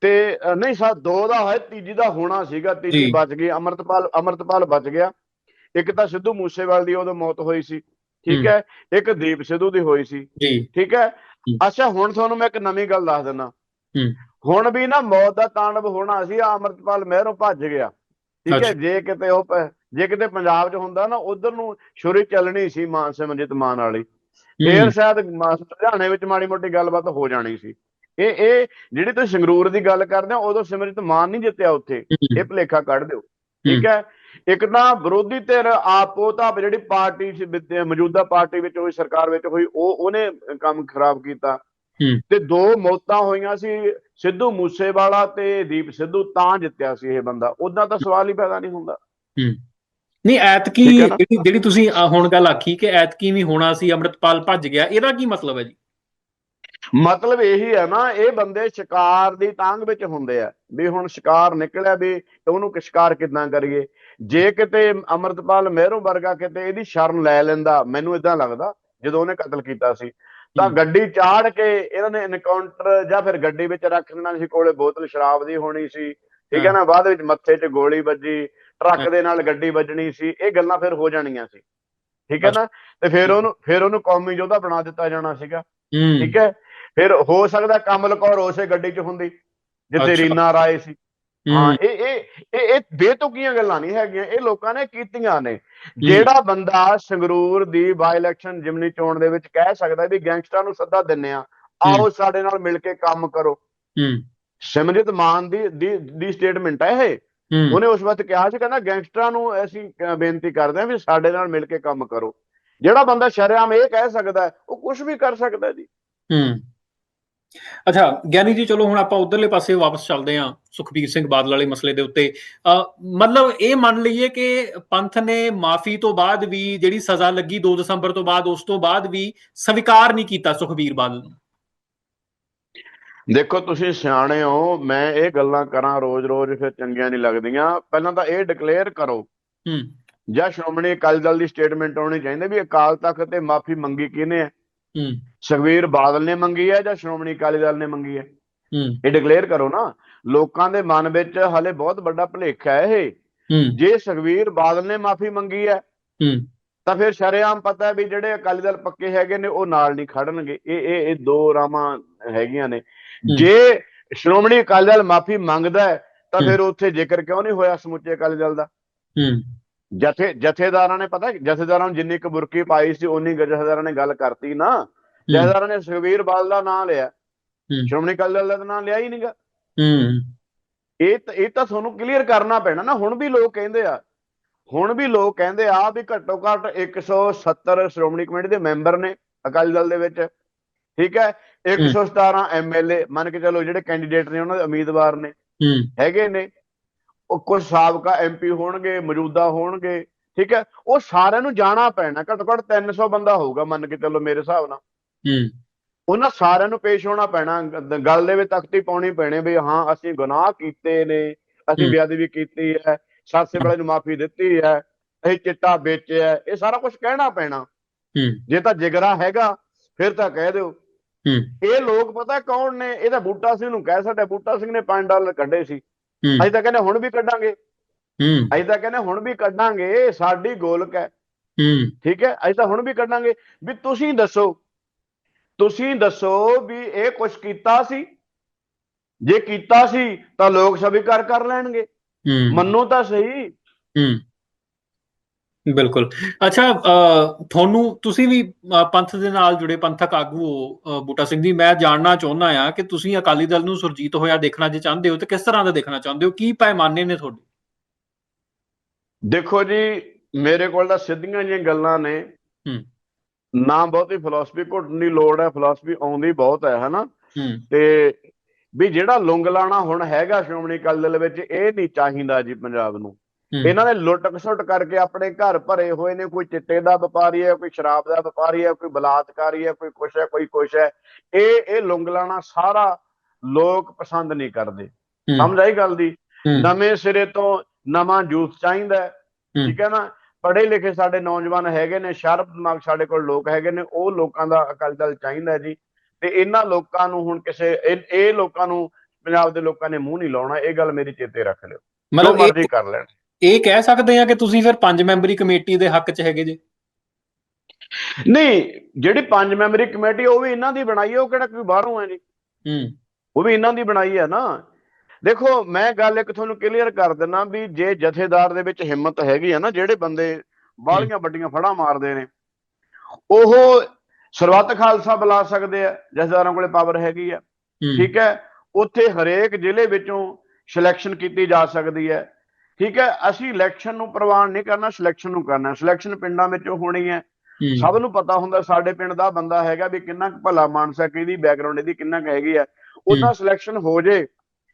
ਤੇ ਨਹੀਂ ਸਾ ਦੋ ਦਾ ਹੋਇਆ ਤੀਜੀ ਦਾ ਹੋਣਾ ਸੀਗਾ ਤੀਜੀ। ਬਚ ਗਈ ਅਮਰਤਪਾਲ ਅਮਰਤਪਾਲ ਬਚ ਗਿਆ ਇੱਕ ਤਾਂ ਸਿੱਧੂ ਮੂਸੇਵਾਲ ਦੀ ਉਦੋਂ ਮੌਤ ਹੋਈ ਸੀ ਠੀਕ ਹੂੰ। ਹੈ ਇੱਕ ਦੀਪ ਸਿੱਧੂ ਦੀ ਹੋਈ ਸੀ ਠੀਕ ਹੈ ਹੂੰ। ਅੱਛਾ ਹੁਣ ਤੁਹਾਨੂੰ ਮੈਂ ਇੱਕ ਨਵੀਂ ਗੱਲ ਦੱਸ ਦਿੰਦਾ ਹੂੰ। ਹੁਣ ਵੀ ਨਾ ਮੌਤ ਦਾ ਤਾਂਡਵ ਹੋਣਾ ਸੀ ਅਮਰਤਪਾਲ ਮਹਿਰੋਂ ਭੱਜ ਗਿਆ ਠੀਕ ਹੈ। ਜੇ ਕਿਤੇ ਉਹ ਜੇ ਕਿਤੇ ਪੰਜਾਬ 'ਚ ਹੁੰਦਾ ਨਾ ਉਧਰ ਨੂੰ ਛੁਰੀ ਚੱਲਣੀ ਸੀ ਮਾਨ ਸਿਮਰਜੀਤ ਮਾਨ ਵਾਲੀ ਫੇਰ ਹੂੰ, ਸ਼ਾਇਦ ਮ- ਲੁਧਿਆਣੇ ਵਿੱਚ ਮਾੜੀ ਮੋਟੀ ਗੱਲਬਾਤ ਹੋ ਜਾਣੀ ਸੀ ਇਹ ਇਹ ਜਿਹੜੀ ਤੁਸੀਂ ਸੰਗਰੂਰ ਦੀ ਗੱਲ ਕਰਦੇ ਹੋ ਉਦੋਂ ਸਿਮਰਜੀਤ ਮਾਨ ਨਹੀਂ ਜਿੱਤਿਆ ਉੱਥੇ। ਇਹ ਭੁਲੇਖਾ ਕੱਢ ਦਿਓ। ਠੀਕ ਹੈ? ਇੱਕ ਤਾਂ ਵਿਰੋਧੀ ਧਿਰ ਆਪੋ ਤਾਂ ਜਿਹੜੀ ਪਾਰਟੀ ਮੌਜੂਦਾ ਪਾਰਟੀ ਵਿੱਚ ਹੋਈ ਸਰਕਾਰ ਵਿੱਚ ਹੋਈ ਉਹ ਉਹਨੇ ਕੰਮ ਖਰਾਬ ਕੀਤਾ। ਤੇ ਦੋ ਮੌਤਾਂ ਹੋਈਆਂ ਸੀ ਸਿੱਧੂ ਮੂਸੇਵਾਲਾ ਤੇ ਦੀਪ ਸਿੱਧੂ ਤਾਂ ਜਿੱਤਿਆ ਸੀ ਇਹ ਬੰਦਾ। ਉਦਾਂ ਤਾਂ ਸਵਾਲ ਹੀ ਪੈਦਾ ਨਹੀਂ ਹੁੰਦਾ। ਨਹੀਂ ਐਤਕੀ? ਜਿਹੜੀ ਤੁਸੀਂ ਹੁਣ ਗੱਲ ਆਖੀ ਕਿ ਐਤਕੀ ਵੀ ਹੋਣਾ ਸੀ ਅੰਮ੍ਰਿਤਪਾਲ ਭੱਜ ਗਿਆ ਇਹਦਾ ਕੀ ਮਤਲਬ ਹੈ ਜੀ? ਮਤਲਬ ਇਹੀ ਹੈ ਨਾ ਇਹ ਬੰਦੇ ਸ਼ਿਕਾਰ ਦੀ ਤਾਂਗ ਵਿੱਚ ਹੁੰਦੇ ਆ ਵੀ ਹੁਣ ਸ਼ਿਕਾਰ ਨਿਕਲਿਆ ਵੀ ਉਹਨੂੰ ਕਿ ਸ਼ਿਕਾਰ ਕਿੱਦਾਂ ਕਰੀਏ ਜੇ ਕਿਤੇ ਅਮਰਤਪਾਲ ਮਹਿਰੋਂ ਵਰਗਾ ਕਿਤੇ ਇਹਦੀ ਸ਼ਰਨ ਲੈ ਲੈਂਦਾ ਮੈਨੂੰ ਇਦਾਂ ਲੱਗਦਾ ਜਦੋਂ ਉਹਨੇ ਕਤਲ ਕੀਤਾ ਸੀ ਤਾਂ। ਗੱਡੀ ਚਾੜ ਕੇ ਇਹਨਾਂ ਨੇ ਐਨਕਾਊਂਟਰ ਜਾਂ ਫਿਰ ਗੱਡੀ ਵਿੱਚ ਰੱਖ ਦੇਣਾ ਸੀ ਕੋਲੇ ਬੋਤਲ ਸ਼ਰਾਬ ਦੀ ਹੋਣੀ ਸੀ ਠੀਕ ਹੈ। ਨਾ ਬਾਅਦ ਵਿੱਚ ਮੱਥੇ 'ਚ ਗੋਲੀ ਵੱਜੀ ਟਰੱਕ। ਦੇ ਨਾਲ ਗੱਡੀ ਵੱਜਣੀ ਸੀ ਇਹ ਗੱਲਾਂ ਫਿਰ ਹੋ ਜਾਣੀਆਂ ਸੀ ਠੀਕ ਹੈ ਨਾ ਤੇ ਫਿਰ ਉਹਨੂੰ ਫਿਰ ਉਹਨੂੰ ਕੌਮੀ ਯੋਧਾ ਬਣਾ ਦਿੱਤਾ ਜਾਣਾ ਸੀਗਾ ਠੀਕ ਹੈ ਫਿਰ ਹੋ ਸਕਦਾ ਕਮਲ ਕੌਰ ਉਸੇ ਗੱਡੀ 'ਚ ਹੁੰਦੀ ਜਿੱਥੇ। ਰੀਨਾ ਰਾਏ ਸੀ। ਹਾਂ। ਇਹ ਇਹ ਇਹ ਬੇਤੁਕੀਆਂ ਗੱਲਾਂ ਨਹੀਂ ਹੈਗੀਆਂ ਇਹ ਲੋਕਾਂ ਨੇ ਕੀਤੀਆਂ ਨੇ। ਜਿਹੜਾ ਬੰਦਾ ਸੰਗਰੂਰ ਦੀ ਬਾਈ ਇਲੈਕਸ਼ਨ ਜਿਮਨੀ ਚੋਣ ਦੇ ਵਿੱਚ ਕਹਿ ਸਕਦਾ ਵੀ ਗੈਂਗਸਟਰਾਂ ਨੂੰ ਸੱਦਾ ਦਿੰਨੇ ਆ ਆਓ ਸਾਡੇ ਨਾਲ ਮਿਲ ਕੇ ਕੰਮ ਕਰੋ। ਹੂੰ। ਸਿਮਰਜੀਤ ਮਾਨ ਦੀ ਦੀ ਸਟੇਟਮੈਂਟ ਹੈ ਇਹ। ਉਹਨੇ ਉਸ ਵਕਤ ਕਿਹਾ ਸੀ ਕਹਿੰਦਾ ਗੈਂਗਸਟਰਾਂ ਨੂੰ ਅਸੀਂ ਬੇਨਤੀ ਕਰਦੇ ਹਾਂ ਵੀ ਸਾਡੇ ਨਾਲ ਮਿਲ ਕੇ ਕੰਮ ਕਰੋ। ਜਿਹੜਾ ਬੰਦਾ ਸ਼ਰੇਆਮ ਇਹ ਕਹਿ ਸਕਦਾ ਉਹ ਕੁਝ ਵੀ ਕਰ ਸਕਦਾ ਜੀ। ਹੂੰ। ਅੱਛਾ ਗਿਆਨੀ ਜੀ ਚਲੋ ਹੁਣ ਆਪਾਂ ਉਧਰਲੇ ਪਾਸੇ ਵਾਪਸ ਚੱਲਦੇ ਹਾਂ ਸੁਖਬੀਰ ਸਿੰਘ ਬਾਦਲ ਵਾਲੇ ਮਸਲੇ ਦੇ ਉੱਤੇ। ਮਤਲਬ ਇਹ ਮੰਨ ਲਈਏ ਕਿ ਪੰਥ ਨੇ ਮਾਫੀ ਤੋਂ ਬਾਅਦ ਵੀ ਜਿਹੜੀ ਸਜ਼ਾ ਲੱਗੀ 2 ਦਸੰਬਰ ਤੋਂ ਬਾਅਦ ਉਸ ਤੋਂ ਬਾਅਦ ਵੀ ਸਵੀਕਾਰ ਨਹੀਂ ਕੀਤਾ ਸੁਖਬੀਰ ਬਾਦਲ ਨੂੰ। ਦੇਖੋ ਤੁਸੀਂ ਸਿਆਣੇ ਹੋ ਮੈਂ ਇਹ ਗੱਲਾਂ ਕਰਾਂ ਰੋਜ਼-ਰੋਜ਼ ਫਿਰ ਚੰਗੀਆਂ ਨਹੀਂ ਲੱਗਦੀਆਂ। ਪਹਿਲਾਂ ਤਾਂ ਇਹ ਡਿਕਲੇਅਰ ਕਰੋ। ਹੂੰ। ਜਾਂ ਸ਼੍ਰੋਮਣੀ ਅਕਾਲੀ ਦਲ ਦੀ ਸਟੇਟਮੈਂਟ ਆਉਣੀ ਚਾਹੀਦੀ ਵੀ ਅਕਾਲ ਤਖਤ ਤੇ ਮਾਫੀ ਮੰਗੀ ਕਿਹਨੇ ਹੈ ਹੂੰ। ਸੁਖਬੀਰ ਬਾਦਲ ਨੇ ਮੰਗੀ ਹੈ ਜਾਂ ਸ਼੍ਰੋਮਣੀ ਅਕਾਲੀ ਦਲ ਨੇ ਮੰਗੀ ਹੈ? ਹੂੰ। ਇਹ ਡਿਕਲੇਅਰ ਕਰੋ ਨਾ। ਲੋਕਾਂ ਦੇ ਮਨ ਵਿੱਚ ਹਲੇ ਬਹੁਤ ਵੱਡਾ ਭੁਲੇਖਾ ਹੈ ਇਹ। ਜੇ ਸੁਖਬੀਰ ਬਾਦਲ ਨੇ ਮਾਫੀ ਮੰਗੀ ਹੈ ਹੂੰ। ਤਾਂ ਫਿਰ ਸ਼ਰੇਆਮ ਪਤਾ ਵੀ ਜਿਹੜੇ ਅਕਾਲੀ ਦਲ ਪੱਕੇ ਹੈਗੇ ਨੇ ਉਹ ਨਾਲ ਨਹੀਂ ਖੜਨਗੇ। ਇਹ ਇਹ ਇਹ ਦੋ ਰਾਮਾਂ ਹੈਗੀਆਂ ਨੇ। ਜੇ ਸ਼੍ਰੋਮਣੀ ਅਕਾਲੀ ਦਲ ਮਾਫੀ ਮੰਗਦਾ ਹੈ ਤਾਂ। ਫਿਰ ਉੱਥੇ ਜ਼ਿਕਰ ਕਿਉਂ ਨਹੀਂ ਹੋਇਆ ਸਮੁੱਚੇ ਅਕਾਲੀ ਦਲ ਦਾ? ਹੂੰ। ਜਥੇ ਜਥੇਦਾਰਾਂ ਨੇ ਪਤਾ ਜਥੇਦਾਰਾਂ ਨੂੰ ਜਿੰਨੀ ਕੁ ਬੁਰਕੀ ਪਾਈ ਸੀ ਉਨੀ ਜਥੇਦਾਰਾਂ ਨੇ ਗੱਲ ਕਰਤੀ ਨਾ। ਜਥੇਦਾਰਾਂ ਨੇ ਸੁਖਬੀਰ ਬਾਦਲ ਦਾ ਨਾਂ ਲਿਆ। ਸ਼੍ਰੋਮਣੀ ਅਕਾਲੀ ਦਲ ਦਾ ਨਾਂ ਲਿਆ ਹੀ ਨਹੀਂਗਾ ਇਹ ਇਹ ਤਾਂ ਤੁਹਾਨੂੰ ਕਲੀਅਰ ਕਰਨਾ ਪੈਣਾ ਨਾ। ਹੁਣ ਵੀ ਲੋਕ ਕਹਿੰਦੇ ਆ ਹੁਣ ਵੀ ਲੋਕ ਕਹਿੰਦੇ ਆ ਵੀ ਘੱਟੋ ਘੱਟ 170 ਸ਼੍ਰੋਮਣੀ ਕਮੇਟੀ ਦੇ ਮੈਂਬਰ ਨੇ ਅਕਾਲੀ ਦਲ ਦੇ ਵਿੱਚ। ਠੀਕ ਹੈ? 117 ਐਮਐਲਏ ਮੰਨ ਕੇ ਚੱਲੋ ਜਿਹੜੇ ਕੈਂਡੀਡੇਟ ਨੇ ਉਹਨਾਂ ਦੇ ਉਮੀਦਵਾਰ ਨੇ। ਹੈਗੇ ਨੇ। ਉਹ ਕੁਝ ਸਾਬਕਾ ਐਮਪੀ ਹੋਣਗੇ ਮੌਜੂਦਾ ਹੋਣਗੇ ਠੀਕ ਹੈ? ਉਹ ਸਾਰਿਆਂ ਨੂੰ ਜਾਣਾ ਪੈਣਾ ਘੱਟੋ ਘੱਟ 300 ਬੰਦਾ ਹੋਊਗਾ ਮੰਨ ਕੇ ਚੱਲੋ ਮੇਰੇ ਹਿਸਾਬ ਨਾਲ। ਹੂੰ। ਉਹਨਾਂ ਸਾਰਿਆਂ ਨੂੰ ਪੇਸ਼ ਹੋਣਾ ਪੈਣਾ ਗੱਲ ਦੇ ਵਿੱਚ ਤਖਤੀ ਪਾਉਣੀ ਪੈਣੀ ਵੀ ਹਾਂ ਅਸੀਂ ਗੁਨਾਹ ਕੀਤੇ ਨੇ ਅਸੀਂ। ਬੇਅਦਬੀ ਕੀਤੀ ਹੈ ਸਾਸੇ ਵਾਲੇ ਨੂੰ ਮਾਫੀ ਦਿੱਤੀ ਹੈ ਅਸੀਂ ਚਿੱਟਾ ਵੇਚਿਆ ਇਹ ਸਾਰਾ ਕੁਝ ਕਹਿਣਾ ਪੈਣਾ। ਹੂੰ। ਜੇ ਤਾਂ ਜਿਗਰਾ ਹੈਗਾ ਫਿਰ ਤਾਂ ਕਹਿ ਦਿਓ। ਹੂੰ। ਇਹ ਲੋਕ ਪਤਾ ਕੌਣ ਨੇ? ਇਹ ਤਾਂ ਬੂਟਾ ਸਿੰਘ ਨੂੰ ਕਹਿ ਸਕਦੇ ਬੂਟਾ ਸਿੰਘ ਨੇ 5 ਡਾਲਰ ਕੱਢੇ ਸੀ। ਅਸੀਂ ਤਾਂ ਕਹਿੰਦੇ ਹੁਣ ਵੀ ਕੱਢਾਂਗੇ। ਹੂੰ। ਅਸੀਂ ਤਾਂ ਕਹਿੰਦੇ ਹੁਣ ਵੀ ਕੱਢਾਂਗੇ ਸਾਡੀ ਗੋਲਕ ਹੈ। ਹੂੰ। ਠੀਕ ਹੈ? ਅਸੀਂ ਤਾਂ ਹੁਣ ਵੀ ਕੱਢਾਂਗੇ। ਵੀ ਤੁਸੀਂ ਦੱਸੋ ਤੁਸੀਂ ਦੱਸੋ ਵੀ ਇਹ ਕੁਝ ਕੀਤਾ ਸੀ? ਜੇ ਕੀਤਾ ਸੀ ਤਾਂ ਲੋਕ ਸਵੀਕਾਰ ਕਰ ਲੈਣਗੇ। ਹੂੰ। ਮੰਨੋ ਤਾਂ ਸਹੀ। ਹੂੰ। ਬਿਲਕੁਲ। ਅੱਛਾ ਤੁਹਾਨੂੰ ਤੁਸੀਂ ਵੀ ਪੰਥ ਦੇ ਨਾਲ ਜੁੜੇ ਪੰਥਕ ਆਗੂ ਹੋ ਬੂਟਾ ਸਿੰਘ ਜੀ ਮੈਂ ਜਾਣਨਾ ਚਾਹੁੰਦਾ ਆ ਕਿ ਤੁਸੀਂ ਅਕਾਲੀ ਦਲ ਨੂੰ ਸੁਰਜੀਤ ਹੋਇਆ ਦੇਖਣਾ ਜੇ ਚਾਹੁੰਦੇ ਹੋ ਤੇ ਕਿਸ ਤਰ੍ਹਾਂ ਦਾ ਦੇਖਣਾ ਚਾਹੁੰਦੇ ਹੋ? ਕੀ ਪੈਮਾਨੇ ਨੇ ਤੁਹਾਡੇ? ਦੇਖੋ ਜੀ ਮੇਰੇ ਕੋਲ ਤਾਂ ਸਿੱਧੀਆਂ ਜਿਹੀਆਂ ਗੱਲਾਂ ਨੇ। ਹੂੰ। ਨਾ ਬਹੁਤੀ ਫਿਲਾਸਫੀ ਘੁੱਟਣ ਦੀ ਲੋੜ ਹੈ ਫਿਲਾਸਫੀ ਆਉਂਦੀ ਬਹੁਤ ਹੈ ਹਨਾ? ਤੇ ਵੀ ਜਿਹੜਾ ਲੁੰਗ ਲਾਣਾ ਹੁਣ ਹੈਗਾ ਸ਼੍ਰੋਮਣੀ ਅਕਾਲੀ ਦਲ ਵਿੱਚ ਇਹ ਨਹੀਂ ਚਾਹੀਦਾ ਜੀ ਪੰਜਾਬ ਨੂੰ। ਇਹਨਾਂ ਨੇ ਲੁੱਟ ਖਸੁੱਟ ਕਰਕੇ ਆਪਣੇ ਘਰ ਭਰੇ ਹੋਏ ਨੇ ਕੋਈ ਚਿੱਟੇ ਦਾ ਵਪਾਰੀ ਹੈ ਕੋਈ ਸ਼ਰਾਬ ਦਾ ਵਪਾਰੀ ਹੈ ਕੋਈ ਬਲਾਤਕਾਰੀ ਹੈ ਕੋਈ ਕੁਛ ਹੈ ਕੋਈ ਕੁਛ ਹੈ। ਇਹ ਇਹ ਲੁੰਗ ਲਾਣਾ ਸਾਰਾ ਲੋਕ ਪਸੰਦ ਨਹੀਂ ਕਰਦੇ। ਸਮਝ ਆਈ ਗੱਲ ਦੀ? ਨਵੇਂ ਸਿਰੇ ਤੋਂ ਨਵਾਂ ਯੂਥ ਚਾਹੀਦਾ। ਠੀਕ ਹੈ ਨਾ? ਪੜ੍ਹੇ ਲਿਖੇ ਸਾਡੇ ਨੌਜਵਾਨ ਹੈਗੇ ਨੇ ਸ਼ਾਰਪ ਦਿਮਾਗ ਸਾਡੇ ਕੋਲ ਲੋਕ ਹੈਗੇ ਨੇ ਉਹ ਲੋਕਾਂ ਦਾ ਅਕਾਲੀ ਦਲ ਚਾਹੀਦਾ ਜੀ। ਤੇ ਇਹਨਾਂ ਲੋਕਾਂ ਨੂੰ ਹੁਣ ਕਿਸੇ ਇਹ ਲੋਕਾਂ ਨੂੰ ਪੰਜਾਬ ਦੇ ਲੋਕਾਂ ਨੇ ਮੂੰਹ ਨਹੀਂ ਲਾਉਣਾ ਇਹ ਗੱਲ ਮੇਰੀ ਚੇਤੇ ਰੱਖ ਲਿਓ। ਮਤਲਬ ਇਹ ਮਰਜ਼ੀ ਕਰ ਲੈਣ। ਇਹ ਕਹਿ ਸਕਦੇ ਆ ਕਿ ਤੁਸੀਂ ਫਿਰ ਪੰਜ ਮੈਂਬਰੀ ਕਮੇਟੀ ਦੇ ਹੱਕ 'ਚ ਹੈਗੇ ਜੇ? ਨਹੀਂ ਜਿਹੜੀ ਪੰਜ ਮੈਂਬਰੀ ਕਮੇਟੀ ਉਹ ਵੀ ਇਹਨਾਂ ਦੀ ਬਣਾਈ ਹੈ ਉਹ ਕਿਹੜਾ ਕੋਈ ਬਾਹਰੋਂ ਹੈ ਜੀ? ਹੂੰ। ਉਹ ਵੀ ਇਹਨਾਂ ਦੀ ਬਣਾਈ ਹੈ ਨਾ। ਦੇਖੋ ਮੈਂ ਗੱਲ ਇੱਕ ਤੁਹਾਨੂੰ ਕਲੀਅਰ ਕਰ ਦਿੰਦਾ ਵੀ ਜੇ ਜਥੇਦਾਰ ਦੇ ਵਿੱਚ ਹਿੰਮਤ ਹੈਗੀ ਆ ਨਾ ਜਿਹੜੇ ਬੰਦੇ ਬਾਹਲੀਆਂ ਵੱਡੀਆਂ ਫੜਾਂ ਮਾਰਦੇ ਨੇ ਉਹ ਸਰਬੱਤ ਖਾਲਸਾ ਬੁਲਾ ਸਕਦੇ ਆ ਜਥੇਦਾਰਾਂ ਕੋਲੇ ਪਾਵਰ ਹੈਗੀ ਆ। ਹੂੰ, ਠੀਕ ਹੈ? ਉੱਥੇ ਹਰੇਕ ਜ਼ਿਲ੍ਹੇ ਵਿੱਚੋਂ ਸਿਲੈਕਸ਼ਨ ਕੀਤੀ ਜਾ ਸਕਦੀ ਹੈ। ਠੀਕ ਹੈ ਅਸੀਂ ਇਲੈਕਸ਼ਨ ਨੂੰ ਪ੍ਰਵਾਨ ਨਹੀਂ ਕਰਨਾ ਸਿਲੈਕਸ਼ਨ ਨੂੰ ਕਰਨਾ। ਸਿਲੈਕਸ਼ਨ ਪਿੰਡਾਂ ਵਿੱਚੋਂ ਹੋਣੀ ਹੈ। ਹੂੰ, ਸਭ ਨੂੰ ਪਤਾ ਹੁੰਦਾ ਸਾਡੇ ਪਿੰਡ ਦਾ ਬੰਦਾ ਹੈਗਾ ਵੀ ਕਿੰਨਾ ਕੁ ਭਲਾ ਮਾਨਸ ਹੈ ਕਿਹਦੀ ਬੈਕਗ੍ਰਾਉਂਡ ਇਹਦੀ ਕਿੰਨਾ ਕੁ ਹੈਗੀ ਆ ਉਹਦਾ ਸਿਲੈਕਸ਼ਨ ਹੋ ਜੇ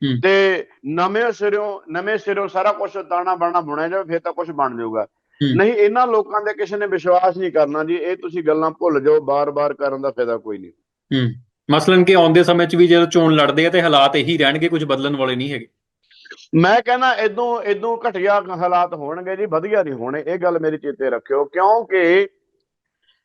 ਹੂੰ। ਤੇ ਨਵੇਂ ਸਿਰੋਂ ਨਵੇਂ ਸਿਰੋਂ ਸਾਰਾ ਕੁਝ ਦਾਣਾ ਬਾਣਾ ਬੁਣਿਆ ਜਾਵੇ ਫਿਰ ਤਾਂ ਕੁਝ ਬਣ ਜਾਊਗਾ। ਹੂੰ। ਨਹੀਂ ਇਹਨਾਂ ਲੋਕਾਂ ਦੇ ਕਿਸੇ ਨੇ ਵਿਸ਼ਵਾਸ ਨਹੀਂ ਕਰਨਾ ਜੀ ਇਹ ਤੁਸੀਂ ਗੱਲਾਂ ਭੁੱਲ ਜਾਓ ਬਾਰ-ਬਾਰ ਕਰਨ ਦਾ ਫਾਇਦਾ ਕੋਈ ਨਹੀਂ। ਹੂੰ। ਮਸਲਨ ਕਿ ਆਉਂਦੇ ਸਮੇਂ 'ਚ ਵੀ ਜਦੋਂ ਚੋਣ ਲੜਦੇ ਆ ਤੇ ਹਾਲਾਤ ਇਹੀ ਰਹਿਣਗੇ ਕੁਝ ਬਦਲਣ ਵਾਲੇ ਨਹੀਂ ਹੈਗੇ। ਮੈਂ ਕਹਿੰਦਾ ਇਦੋਂ ਇਦੋਂ ਘਟੀਆ ਹਾਲਾਤ ਹੋਣਗੇ ਜੀ ਵਧੀਆ ਨਹੀਂ ਹੋਣੇ। ਇਹ ਗੱਲ ਮੇਰੀ ਚੇਤੇ ਰੱਖਿਓ ਕਿਉਂਕਿ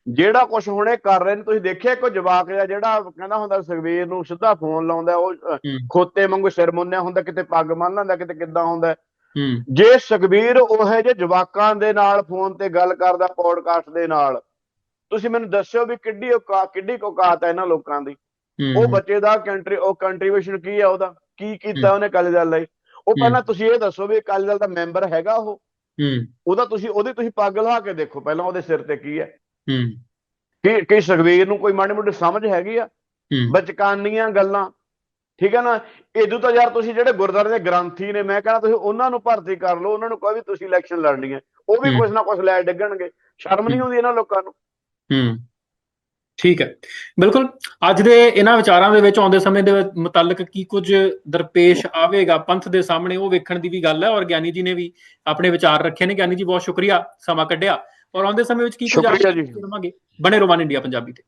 ਜਿਹੜਾ ਕੁਝ ਹੁਣੇ ਕਰ ਰਹੇ ਨੇ ਤੁਸੀਂ ਦੇਖਿਆ ਕੋਈ ਜਵਾਕ ਜਿਹਾ ਜਿਹੜਾ ਕਹਿੰਦਾ ਹੁੰਦਾ ਸੁਖਵੀਰ ਨੂੰ ਸਿੱਧਾ ਫੋਨ ਲਾਉਂਦਾ ਉਹ ਹੂੰ। ਖੋਤੇ ਵਾਂਗੂ ਸਿਰ ਮੁੰਨਿਆ ਹੁੰਦਾ ਕਿਤੇ ਪੱਗ ਬੰਨ ਲੈਂਦਾ ਕਿਤੇ ਕਿੱਦਾਂ ਹੁੰਦਾ। ਹੂੰ। ਜੇ ਸੁਖਵੀਰ ਉਹ ਜੇ ਜਵਾਕਾਂ ਦੇ ਨਾਲ ਫੋਨ ਤੇ ਗੱਲ ਕਰਦਾ ਪੋਡਕਾਸਟ ਦੇ ਨਾਲ ਤੁਸੀਂ ਮੈਨੂੰ ਦੱਸਿਓ ਵੀ ਕਿੱਡੀ ਔਕਾ ਕਿੱਡੀ ਕੁ ਔਕਾਤ ਹੈ ਇਹਨਾਂ ਲੋਕਾਂ ਦੀ। ਉਹ ਹੂੰ ਬੱਚੇ ਦਾ ਕੰਟਰੀ ਉਹ ਕੰਟਰੀਬਿਊਸ਼ਨ ਕੀ ਹੈ ਉਹਦਾ? ਕੀ ਕੀਤਾ ਉਹਨੇ ਅਕਾਲੀ ਦਲ ਲਈ ਉਹ ਪਹਿਲਾਂ ਤੁਸੀਂ ਇਹ ਦੱਸੋ ਵੀ ਅਕਾਲੀ ਦਲ ਦਾ ਮੈਂਬਰ ਹੈਗਾ ਉਹ? ਹੂੰ। ਉਹਦਾ ਤੁਸੀਂ ਉਹਦੀ ਤੁਸੀਂ ਪੱਗ ਲਹਾ ਕੇ ਦੇਖੋ ਪਹਿਲਾਂ ਉਹਦੇ ਸਿਰ ਤੇ ਕੀ ਹੈ। ਹੂੰ। ਕਿ ਕਿ ਸੁਖਵੀਰ ਨੂੰ ਕੋਈ ਮਾੜੀ ਮੋਟੀ ਸਮਝ ਹੈਗੀ ਆ? ਬਚਕਾਨੀਆਂ ਗੱਲਾਂ। ਠੀਕ ਹੈ ਨਾ? ਇਦੋਂ ਤਾਂ ਯਾਰ ਤੁਸੀਂ ਜਿਹੜੇ ਗੁਰਦੁਆਰੇ ਦੇ ਗ੍ਰੰਥੀ ਨੇ ਮੈਂ ਕਹਿੰਦਾ ਤੁਸੀਂ ਉਹਨਾਂ ਨੂੰ ਭਰਤੀ ਕਰ ਲਓ ਉਹਨਾਂ ਨੂੰ ਕਹੋ ਵੀ ਤੁਸੀਂ ਇਲੈਕਸ਼ਨ ਲੜਨੀ ਹੈ ਉਹ ਵੀ। ਕੁਝ ਨਾ ਕੁਝ ਲੈ ਡਿੱਗਣਗੇ। ਸ਼ਰਮ ਨਹੀਂ ਆਉਂਦੀ ਇਹਨਾਂ ਲੋਕਾਂ ਨੂੰ। ਹੂੰ। ਠੀਕ ਹੈ। ਬਿਲਕੁਲ ਅੱਜ ਦੇ ਇਹਨਾਂ ਵਿਚਾਰਾਂ ਦੇ ਵਿੱਚ ਆਉਂਦੇ ਸਮੇਂ ਦੇ ਮੁਤਲਕ ਕੀ ਕੁਝ ਦਰਪੇਸ਼ ਆਵੇਗਾ ਪੰਥ ਦੇ ਸਾਹਮਣੇ ਉਹ ਵੇਖਣ ਦੀ ਵੀ ਗੱਲ ਹੈ ਔਰ ਗਿਆਨੀ ਜੀ ਨੇ ਵੀ ਆਪਣੇ ਵਿਚਾਰ ਰੱਖੇ ਨੇ। ਗਿਆਨੀ ਜੀ ਬਹੁਤ ਸ਼ੁਕਰੀਆ ਸਮਾਂ ਕੱਢਿਆ ਔਰ ਆਉਂਦੇ ਸਮੇਂ ਵਿੱਚ ਕੀ ਕੁਝ। ਦੇਵਾਂਗੇ ਬਣੇ ਰੋਮਾਨ ਇੰਡੀਆ ਪੰਜਾਬੀ ਤੇ।